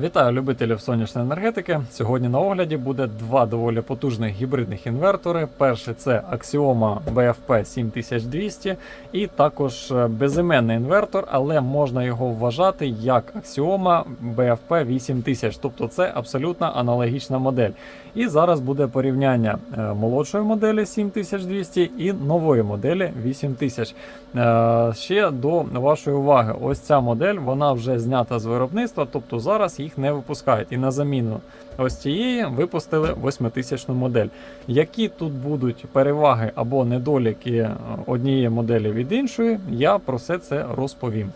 Вітаю любителів сонячної енергетики. Сьогодні на огляді буде два доволі потужних гібридних інвертори. Перший це Axioma BFP 7200 і також е, безіменний інвертор, але можна його вважати як Axioma BFP 8000, тобто це абсолютно аналогічна модель. І зараз буде порівняння е, молодшої моделі 7200 і нової моделі 8000. Е, Ще до вашої уваги, ось ця модель вона вже знята з виробництва, тобто зараз їх не випускають. І на заміну ось цієї випустили 8000 модель. Які тут будуть переваги або недоліки е, однієї моделі від іншої, я про все це розповім.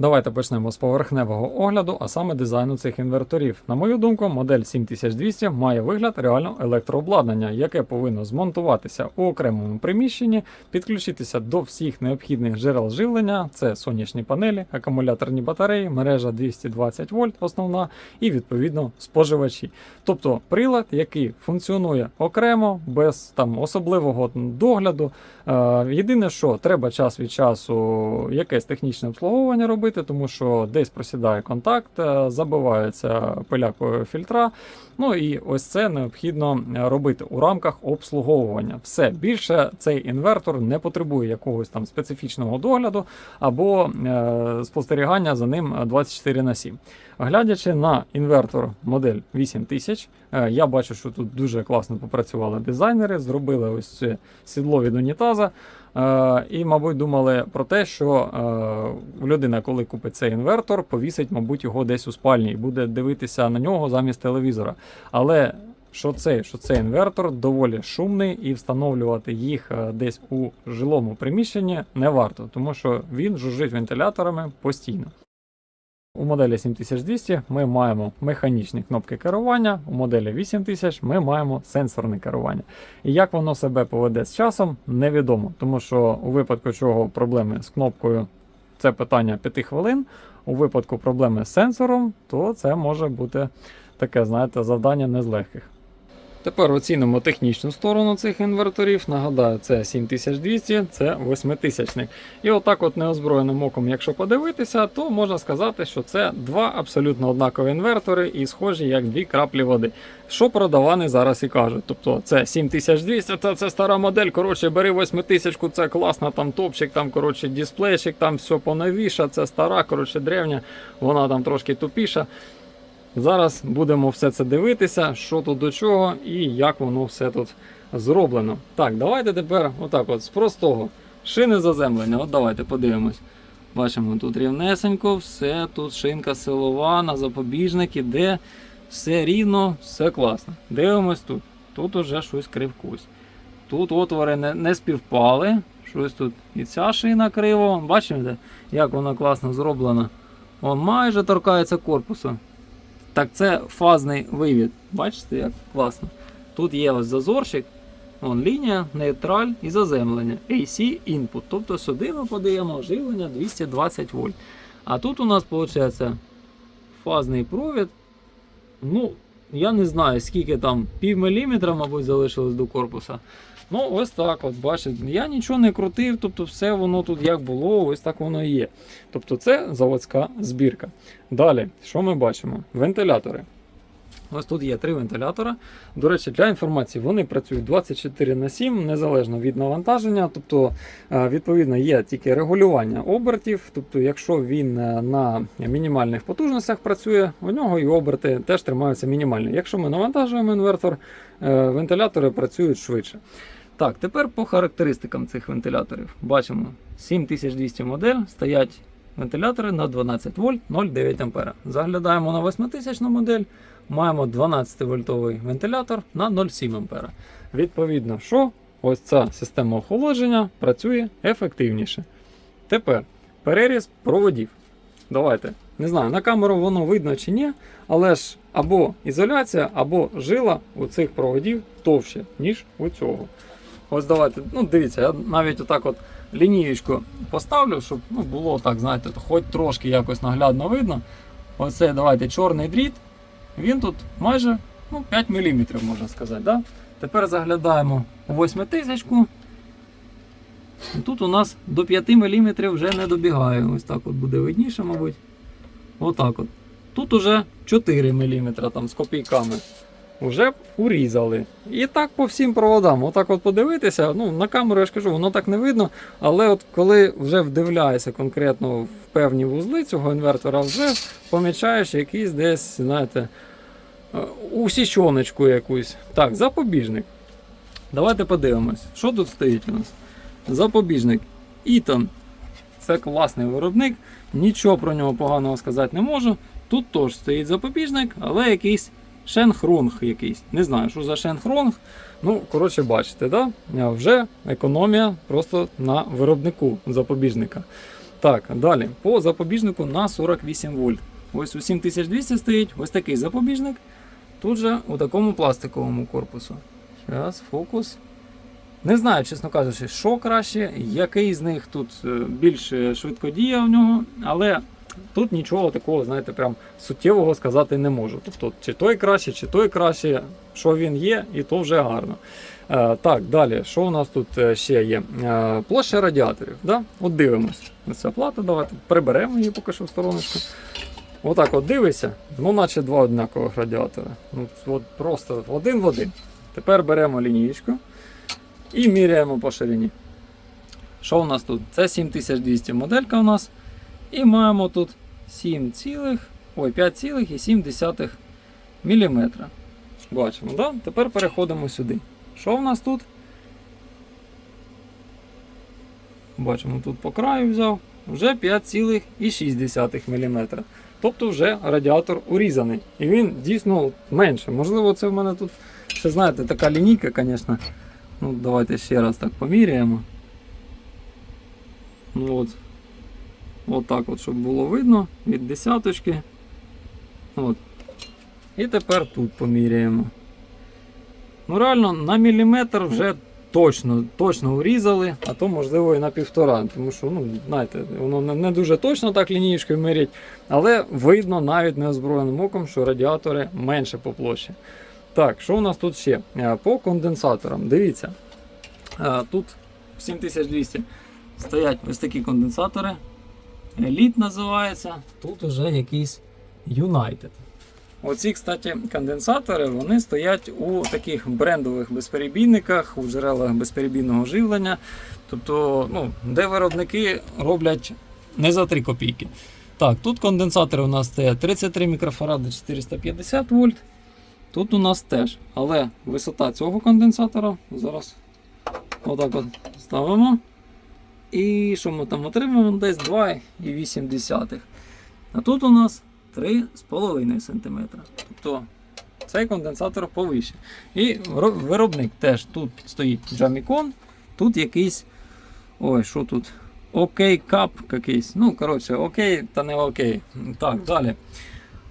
Давайте почнемо з поверхневого огляду, а саме дизайну цих інверторів. На мою думку, модель 7200 має вигляд реально електрообладнання, яке повинно змонтуватися у окремому приміщенні, підключитися до всіх необхідних джерел живлення: це сонячні панелі, акумуляторні батареї, мережа 220 вольт, основна, і відповідно споживачі. Тобто прилад, який функціонує окремо, без там особливого догляду. Е, Єдине, що треба час від часу якесь технічне обслуговування робити, тому що десь просідає контакт, е, забивається пилякою фільтра. Ну і ось це необхідно е, робити у рамках обслуговування. Все більше цей інвертор не потребує якогось там специфічного догляду або е, спостерігання за ним 24 на 7. Глядячи на інвертор модель 8000, е, я бачу, що тут дуже класно попрацювали дизайнери, зробили ось це сідло від унітаза. Е, і, мабуть, думали про те, що е, людина, коли купить цей інвертор, повісить, мабуть, його десь у спальні і буде дивитися на нього замість телевізора. Але що цей, що цей інвертор доволі шумний, і встановлювати їх е, десь у жилому приміщенні не варто, тому що він жужжить вентиляторами постійно. У моделі 7200 ми маємо механічні кнопки керування, у моделі 8000 ми маємо сенсорне керування. І як воно себе поведе з часом, невідомо, тому що у випадку чого проблеми з кнопкою це питання 5 хвилин. У випадку проблеми з сенсором, то це може бути таке, знаєте, завдання не з легких. Тепер оцінимо технічну сторону цих інверторів. Нагадаю, це 7200, це 8000. І отак, от неозброєним оком, якщо подивитися, то можна сказати, що це два абсолютно однакові інвертори і схожі як дві краплі води. Що продавани зараз і кажуть. Тобто це 7200, це, це стара модель. Коротше, бери 8000, це класно, там топчик, там коротше дисплейчик, там все поновіше, це стара, коротше, древня, вона там трошки тупіша. Зараз будемо все це дивитися, що тут до чого і як воно все тут зроблено. Так, давайте тепер отак от з простого. Шини заземлення. От давайте подивимось. Бачимо, тут рівнесенько, все, тут шинка силова, на запобіжник іде, все рівно, все класно. Дивимось тут. Тут уже щось кривкусь. Тут отвори не, не співпали. Щось тут і ця шина криво. Бачите, як вона класно зроблена. Он майже торкається корпусу. Так це фазний вивід. Бачите, як класно. Тут є ось зазорчик, вон лінія, нейтраль і заземлення. AC input. Тобто сюди ми подаємо живлення 220 вольт. А тут у нас виходить фазний провід. Ну, я не знаю, скільки там пів міліметра, мабуть, залишилось до корпуса. Ну, ось так, от бачите, я нічого не крутив, тобто все воно тут як було, ось так воно і є. Тобто це заводська збірка. Далі, що ми бачимо? Вентилятори. Ось тут є три вентилятора. До речі, для інформації вони працюють 24 на 7, незалежно від навантаження. Тобто, е, відповідно, є тільки регулювання обертів. Тобто, якщо він е, на мінімальних потужностях працює, у нього і оберти теж тримаються мінімальні. Якщо ми навантажуємо інвертор, е, вентилятори працюють швидше. Так, тепер по характеристикам цих вентиляторів. Бачимо 7200 модель, стоять вентилятори на 12 вольт 0,9 ампера. Заглядаємо на 8000 модель, маємо 12 вольтовий вентилятор на 0,7 ампера. Відповідно, що ось ця система охолодження працює ефективніше. Тепер переріз проводів. Давайте. Не знаю, на камеру воно видно чи ні, але ж або ізоляція, або жила у цих проводів товще, ніж у цього. Ось давайте, ну дивіться, я навіть отак от лінієчку поставлю, щоб ну, було так, знаєте, хоч трошки якось наглядно видно. Оце давайте чорний дріт. Він тут майже ну, 5 мм, можна сказати. Да? Тепер заглядаємо у 8000. Тут у нас до 5 мм вже не добігає. Ось так от буде видніше, мабуть. Отак от. Тут уже 4 мм там з копійками. Вже урізали. І так по всім проводам. Отак от подивитися. Ну, на камеру я ж кажу, воно так не видно. Але от коли вже вдивляєшся конкретно в певні вузли цього інвертора, вже помічаєш якийсь десь, знаєте, е, усічоночку якусь. Так, запобіжник. Давайте подивимось, що тут стоїть у нас. Запобіжник. Ітон. Це класний виробник. Нічого про нього поганого сказати не можу. Тут теж стоїть запобіжник, але якийсь шенхронг якийсь. Не знаю, що за шенхронг. Ну, коротше, бачите, да? Вже економія просто на виробнику запобіжника. Так, далі. По запобіжнику на 48 вольт. Ось у 7200 стоїть ось такий запобіжник. Тут же у такому пластиковому корпусу. Зараз, фокус. Не знаю, чесно кажучи, що краще, який з них тут е, більш е, швидко діє в нього, але тут нічого такого, знаєте, прям суттєвого сказати не можу. Тобто, чи той краще, чи той краще, що він є, і то вже гарно. Е, так, далі, що у нас тут е, ще є? Е, площа радіаторів. Да? От дивимось. Ось Ця плата, давайте приберемо її поки що в стороночку. Отак от дивишся, ну наче два однакових радіатора. Ну, от просто один в один. Тепер беремо лінієчку і міряємо по ширині. Що у нас тут? Це 7200 моделька у нас. І маємо тут 7, цілих, ой, 5,7 мм. Бачимо, да? Тепер переходимо сюди. Що в нас тут? Бачимо, тут по краю взяв вже 5,6 мм. Тобто вже радіатор урізаний. І він дійсно менше. Можливо, це в мене тут, ще знаєте, така лінійка, звісно. Ну, давайте ще раз так поміряємо. Ну от. От так от, щоб було видно від десяточки. От. І тепер тут поміряємо. Ну, реально, на міліметр вже точно точно урізали, а то можливо і на півтора. Тому що, ну, знаєте, воно не, дуже точно так лінієчкою мірять, але видно навіть неозброєним оком, що радіатори менше по площі. Так, що у нас тут ще? Е, По конденсаторам. Дивіться. Е, Тут 7200 стоять ось такі конденсатори. Еліт називається. Тут уже якийсь United. Оці, кстати, конденсатори вони стоять у таких брендових безперебійниках, у джерелах безперебійного живлення. Тобто, ну, де виробники роблять не за 3 копійки. Так, тут конденсатори у нас стоять 33 мікрофаради 450 вольт. Тут у нас теж. Але висота цього конденсатора зараз отак от ставимо. І що ми там отримаємо? Десь 2,8. А тут у нас 3,5 см. Тобто цей конденсатор повище. І виробник теж тут стоїть Jamicon, тут якийсь. Ой, що тут? Окей кап якийсь. Ну, коротше, окей та не окей. Так, далі.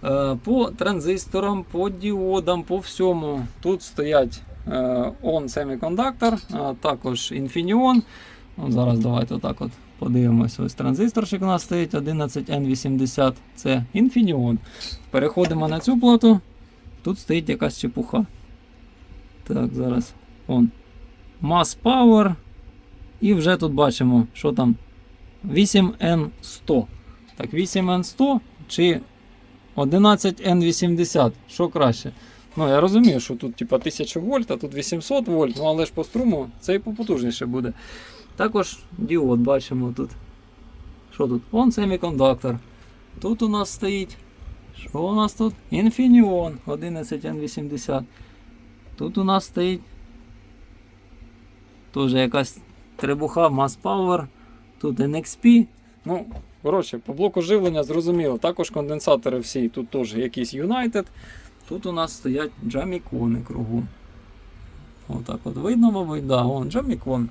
Е, По транзисторам, по діодам, по всьому. Тут стоять е, ON Semiconductor, а також Infineon. Зараз давайте отак от подивимося. Ось транзисторчик у нас стоїть 11N80. Це Infineon. Переходимо на цю плату. Тут стоїть якась чепуха. Так, зараз. Он. Mass Power. І вже тут бачимо, що там 8N100. Так, 8N100 чи 11N80. Що краще? Ну, я розумію, що тут типа 1000 вольт, а тут 800 вольт, ну але ж по струму це і попотужніше буде. Також діод бачимо тут. Що тут? Он семікондуктор. Тут у нас стоїть. Що у нас тут? Infineon 11N80. Тут у нас стоїть. Теж якась требуха Mass Power. Тут NXP. Ну, коротше, по блоку живлення зрозуміло. Також конденсатори всі. Тут теж якісь United. Тут у нас стоять джамікони кругом. Отак от видно, мабуть, да, вон джамікон.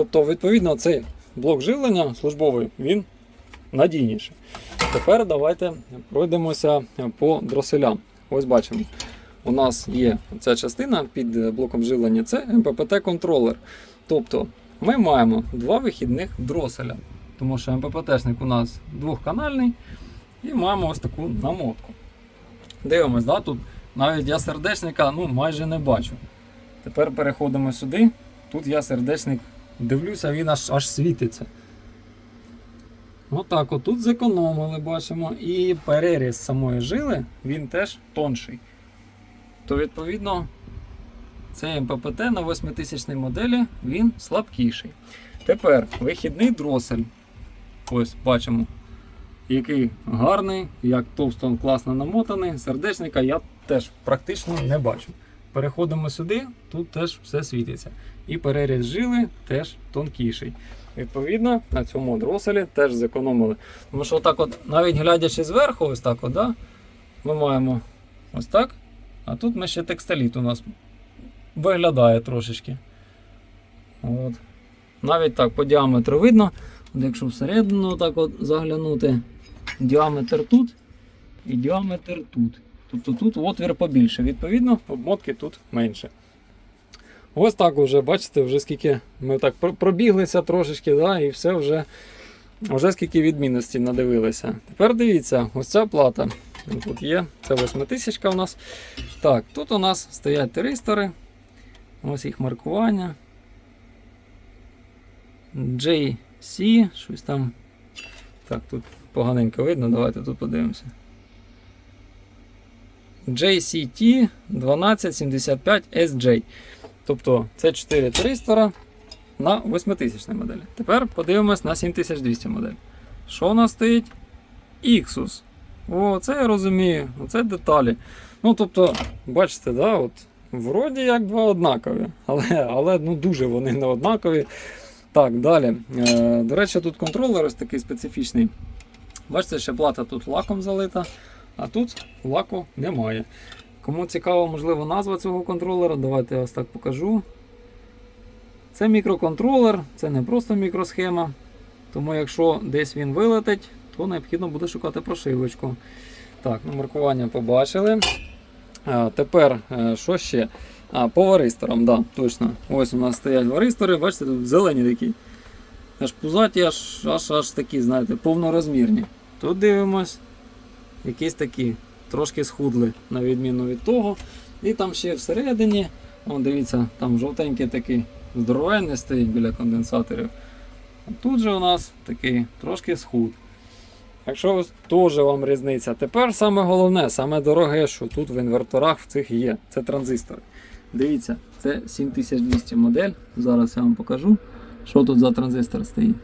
Тобто, відповідно, цей блок живлення службовий, він надійніший. Тепер давайте пройдемося по дроселям. Ось бачимо. У нас є ця частина під блоком живлення, це МППТ-контролер. Тобто ми маємо два вихідних дроселя. Тому що МППТшник у нас двохканальний і маємо ось таку намотку. Дивимось, да, тут навіть я сердечника ну, майже не бачу. Тепер переходимо сюди. Тут я сердечник дивлюся, він аж, аж світиться. Отак, отут зекономили, бачимо. І переріз самої жили, він теж тонший. То, відповідно, цей МППТ на 8000 моделі він слабкіший. Тепер вихідний дросель. Ось бачимо, який гарний, як товсто класно намотаний. Сердечника я теж практично не бачу. Переходимо сюди, тут теж все світиться. І переріз жили теж тонкіший. Відповідно, на цьому дроселі теж зекономили. Тому що отак от, навіть глядячи зверху, ось так от, да, ми маємо ось так. А тут ми ще текстиліт у нас виглядає трошечки. От. Навіть так по діаметру видно. От якщо всередину так от заглянути, діаметр тут і діаметр тут. Тобто тут отвір побільше. Відповідно, обмотки тут менше. Ось так вже, бачите, вже скільки ми так пробіглися трошечки, да, і все вже, вже скільки відмінностей надивилися. Тепер дивіться, ось ця плата. Тут є, це 8000 у нас. Так, тут у нас стоять тиристори. Ось їх маркування. JC, щось там. Так, тут поганенько видно, давайте тут подивимося. JCT 1275 SJ. Тобто це 4 тиристора на 8000 моделі. Тепер подивимось на 7200 модель. Що у нас стоїть? Ixus. О, це я розумію, оце деталі. Ну, тобто, бачите, да, от, вроді як два однакові, але, але ну, дуже вони не однакові. Так, далі. Е, до речі, тут контролер ось такий специфічний. Бачите, ще плата тут лаком залита, а тут лаку немає. Кому цікаво, можливо, назва цього контролера, давайте я ось так покажу. Це мікроконтролер, це не просто мікросхема. Тому якщо десь він вилетить, то необхідно буде шукати прошивочку. Так, ну, маркування побачили. А, тепер, е, що ще? А, по варисторам, да, точно. Ось у нас стоять варистори, бачите, тут зелені такі. Аж пузаті, аж, аж, аж такі, знаєте, повнорозмірні. Тут дивимось, якісь такі, трошки схудли, на відміну від того. І там ще всередині, о, дивіться, там жовтенький такий здоровенний стоїть біля конденсаторів. А тут же у нас такий трошки схуд. Так що ось теж вам різниця. Тепер саме головне, саме дороге, що тут в інверторах в цих є, це транзистори. Дивіться, це 7200 модель. Зараз я вам покажу, що тут за транзистор стоїть.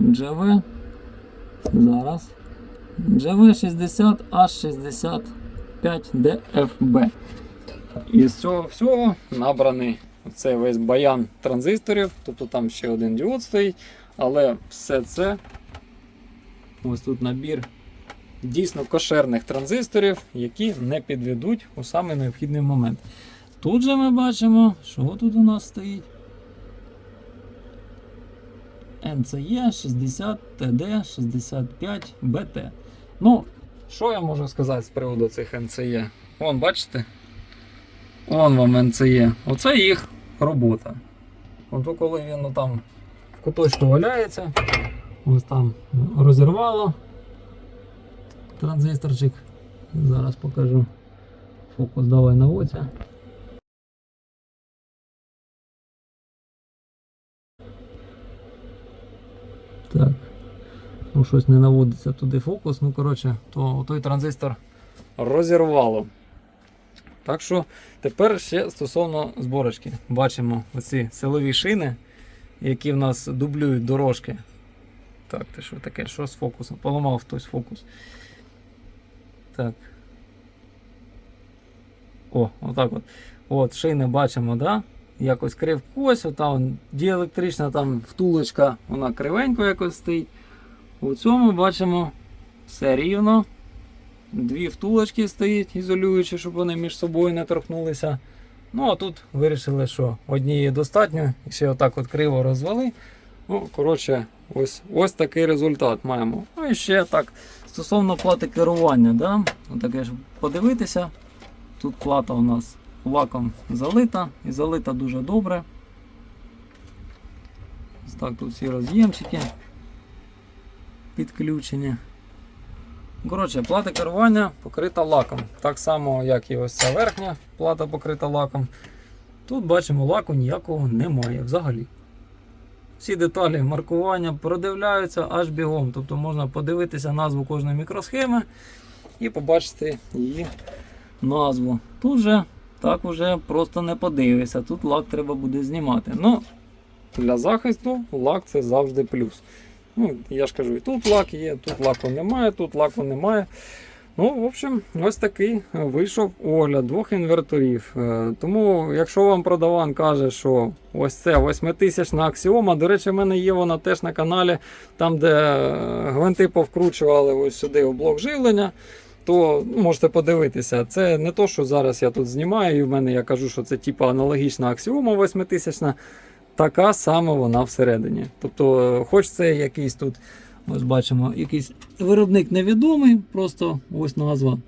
GV. Зараз. GV60H65DFB. І з цього всього набраний цей весь баян транзисторів, тобто там ще один діод стоїть, але все це ось тут набір дійсно кошерних транзисторів, які не підведуть у самий необхідний момент. Тут же ми бачимо, що тут у нас стоїть. NCE 60 TD 65 BT. Ну, що я можу сказати з приводу цих NCE? Вон, бачите? Вон вам NCE. Оце їх робота. Ото коли він ну, там в куточку валяється, ось там розірвало транзисторчик. Зараз покажу. Фокус давай наводься. Так. Ну, щось не наводиться туди фокус. Ну, коротше, то той транзистор розірвало. Так що тепер ще стосовно зборочки. Бачимо оці силові шини, які в нас дублюють дорожки. Так, ти що таке? Що з фокусом? Поламав хтось фокус. Так. О, отак от. От, шини бачимо, да? Якось кривкось, там діелектрична там втулочка, вона кривенько якось стоїть. У цьому бачимо все рівно. Дві втулочки стоїть, ізолюючи, щоб вони між собою не торкнулися. Ну, а тут вирішили, що однієї достатньо, і ще отак от криво розвели. Ну, коротше, ось, ось такий результат маємо. Ну і ще так, стосовно плати керування, да? Отаке ж подивитися. Тут плата у нас лаком залита і залита дуже добре. Ось так тут всі роз'ємчики підключені. Коротше, плата керування покрита лаком. Так само, як і ось ця верхня плата покрита лаком. Тут бачимо, лаку ніякого немає взагалі. всі деталі маркування продивляються аж бігом. Тобто можна подивитися назву кожної мікросхеми і побачити її назву. Тут же так уже просто не подивишся. Тут лак треба буде знімати. Ну, для захисту лак це завжди плюс. Ну, я ж кажу, і тут лак є, тут лаку немає, тут лаку немає. Ну, в общем, ось такий вийшов огляд двох інверторів. Е, Тому, якщо вам продаван каже, що ось це 8000 на аксіома, до речі, в мене є вона теж на каналі, там, де е, гвинти повкручували ось сюди у блок живлення. То ну, можете подивитися, це не то, що зараз я тут знімаю, і в мене я кажу, що це типу аналогічна аксіома 8000, така сама вона всередині. Тобто, е, хоч це якийсь тут, ось бачимо, якийсь виробник невідомий, просто ось назва.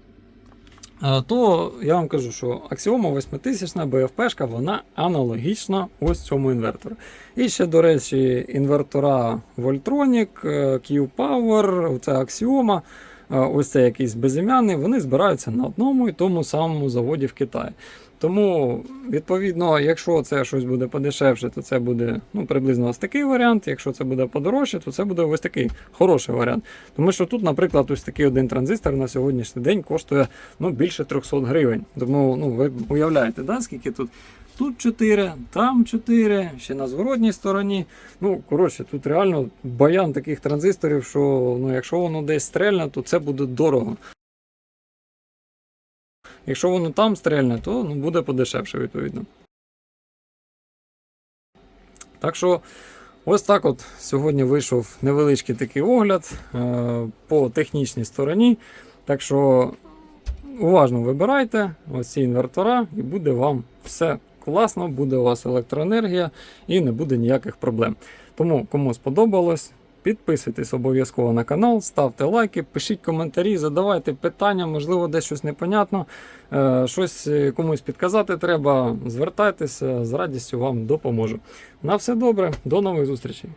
Е, То я вам кажу, що Axioma 8000 BFP, вона аналогічна ось цьому інвертору. І ще, до речі, інвертора Voltronic, е, Q-Power, це е, ось це якийсь безім'яний, вони збираються на одному і тому самому заводі в Китаї. Тому, відповідно, якщо це щось буде подешевше, то це буде ну, приблизно ось такий варіант. Якщо це буде подорожче, то це буде ось такий хороший варіант. Тому що тут, наприклад, ось такий один транзистор на сьогоднішній день коштує ну, більше 300 гривень. Тому ну, ви уявляєте, да, скільки тут? Тут 4, там 4, ще на зворотній стороні. Ну, коротше, тут реально баян таких транзисторів, що ну, якщо воно десь стрельне, то це буде дорого. Якщо воно там стрельне, то ну, буде подешевше, відповідно. Так що, ось так от сьогодні вийшов невеличкий такий огляд е, по технічній стороні. Так що уважно вибирайте ось ці інвертора, і буде вам все класно, буде у вас електроенергія і не буде ніяких проблем. Тому, кому сподобалось, Підписуйтесь обов'язково на канал, ставте лайки, пишіть коментарі, задавайте питання, можливо, десь щось непонятно, е, щось е, комусь підказати треба. Звертайтеся, з радістю вам допоможу. На все добре, до нових зустрічей.